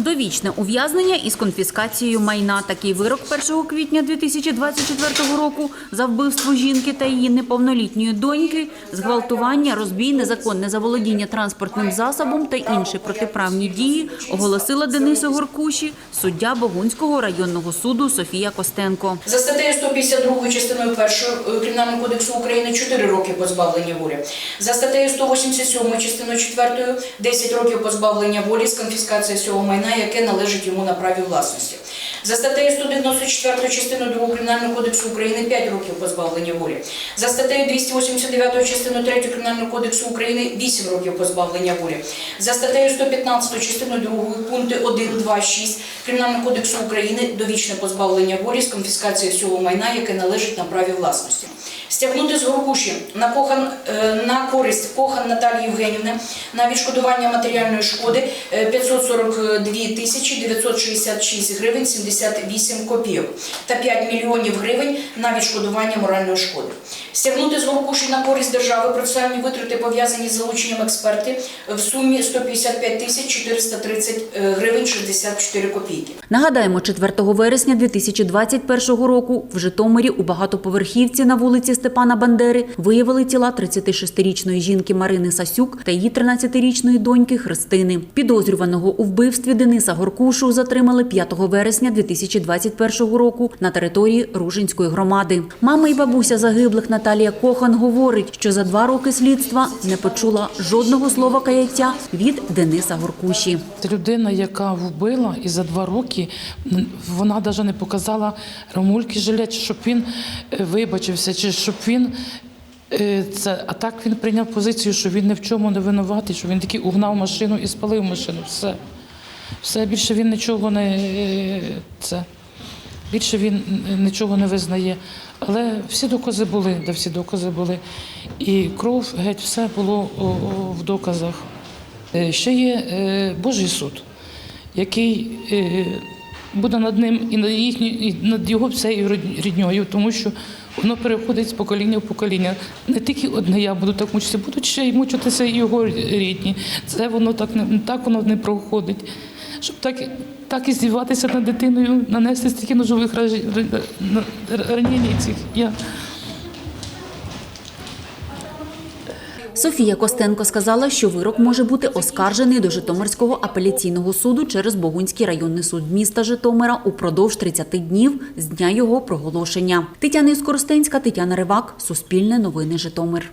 Довічне ув'язнення із конфіскацією майна. Такий вирок 1 квітня 2024 року за вбивство жінки та її неповнолітньої доньки, зґвалтування, розбій, незаконне заволодіння транспортним засобом та інші протиправні дії оголосила Денису Горкуші, суддя Богунського районного суду Софія Костенко. За статтею 152 частиною 1 Кримінального кодексу України 4 роки позбавлення волі. За статтею 187 частиною 4 10 років позбавлення волі з конфіскації всього майна, яке належить йому на праві власності. За статтею 194 частиною 2 Кримінального кодексу України 5 років позбавлення волі. За статтею 289 частиною 3 Кримінального кодексу України 8 років позбавлення волі. За статтею 115 частиною 2 пункти 1, 2, 6 Кримінального кодексу України довічне позбавлення волі з конфіскації всього майна, яке належить на праві власності. Стягнути з Горгуші на кохан е, на користь кохан Наталії Євгенівни на відшкодування матеріальної шкоди е, 542 тисячі 966 гривень 78 копійок та 5 мільйонів гривень на відшкодування моральної шкоди. Стягнути з Горгуші на користь держави процесуальні витрати пов'язані з залученням експерти в сумі 155 тисяч 430 гривень 64 копійки. Нагадаємо, 4 вересня 2021 року в Житомирі у багатоповерхівці на вулиці Степана Бандери виявили тіла 36-річної жінки Марини Сасюк та її 13-річної доньки Христини. Підозрюваного у вбивстві Дениса Горкушу затримали 5 вересня 2021 року на території Ружинської громади. Мама і бабуся загиблих Наталія Кохан говорить, що за два роки слідства не почула жодного слова каяття від Дениса Горкуші. Це людина, яка вбила, і за два роки вона навіть не показала Ромульки жилет, щоб він е, вибачився, чи щоб він. е, Це, а так він прийняв позицію, що він ні в чому не винуватий, що він таки угнав машину і спалив машину. Все. Все більше він нічого не е, це. Більше він нічого не визнає. Але всі докази були, де всі докази були. І кров, геть, все було в доказах. Е, Ще є е, Божий суд, який буде над ним і над їхньою, і над його рід- рідньою, тому що воно переходить з покоління в покоління. Не тільки одне я буду так мучитися, будуть ще й мучитися його рідні. Це воно так не так воно не проходить. Щоб так, так і здіватися над дитиною, нанести стільки ножових ражі- ра- ра- ранень цих. Я Софія Костенко сказала, що вирок може бути оскаржений до Житомирського апеляційного суду через Богунський районний суд міста Житомира упродовж 30 днів з дня його проголошення. Тетяна Іскоростенська, Тетяна Ривак, Суспільне новини Житомир.